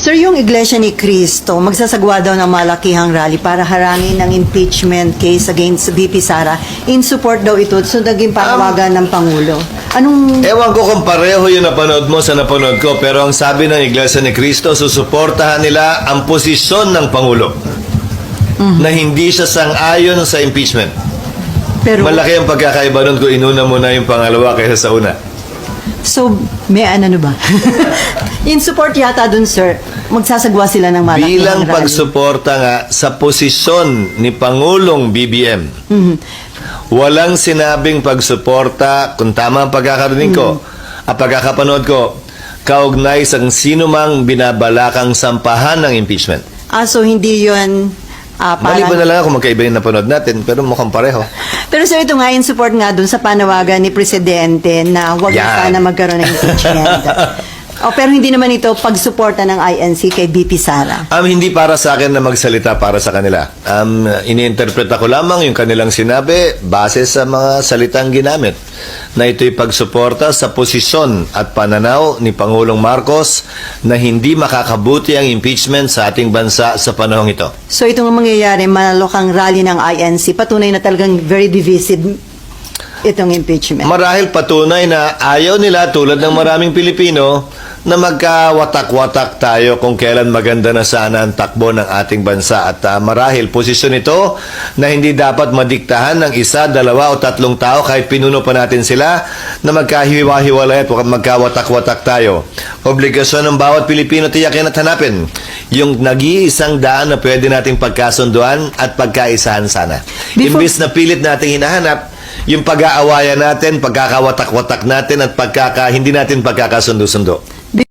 Sir, yung Iglesia ni Cristo, magsasagwa daw ng malakihang rally para harangin ng impeachment case against VP Sara. In support daw ito, so naging panawagan ng Pangulo. Anong... Ewan ko kung pareho yung napanood mo sa napanood ko, pero ang sabi ng Iglesia ni Cristo, susuportahan nila ang posisyon ng Pangulo na hindi siya sang-ayon sa impeachment. Pero, Malaki ang pagkakaiba nun kung inuna mo na yung pangalawa kaysa sa una. So, may ano ba? In support yata dun, sir, magsasagwa sila ng malakihang Bilang pagsuporta nga sa posisyon ni Pangulong BBM, walang sinabing pagsuporta, kung tama ang pagkakarinig ko, at pagkakapanood ko, kaugnay sa sino mang binabalakang sampahan ng impeachment. Ah, so hindi yun ah, Maliban parang... na lang kung magkaiba yung napanood natin, pero mukhang pareho. Pero sir, ito nga in support nga dun sa panawagan ni Presidente na huwag na Yan. sana magkaroon ng impeachment. oh, pero hindi naman ito pagsuporta ng INC kay BP Sara. Um, hindi para sa akin na magsalita para sa kanila. Um, iniinterpreta ko lamang yung kanilang sinabi base sa mga salitang ginamit na ito'y pagsuporta sa posisyon at pananaw ni Pangulong Marcos na hindi makakabuti ang impeachment sa ating bansa sa panahong ito. So ito nga mangyayari, malokang rally ng INC, patunay na talagang very divisive itong impeachment. Marahil patunay na ayaw nila tulad ng maraming Pilipino na magkawatak-watak tayo kung kailan maganda na sana ang takbo ng ating bansa. At ah, marahil posisyon ito na hindi dapat madiktahan ng isa, dalawa o tatlong tao kahit pinuno pa natin sila na magkahiwa-hiwalay at magkawatak-watak tayo. Obligasyon ng bawat Pilipino tiyakin at hanapin yung nag-iisang daan na pwede nating pagkasunduan at pagkaisahan sana. Before- Imbis na pilit nating hinahanap yung pag-aawayan natin, pagkakawatak-watak natin at pagkaka, hindi natin pagkakasundo-sundo.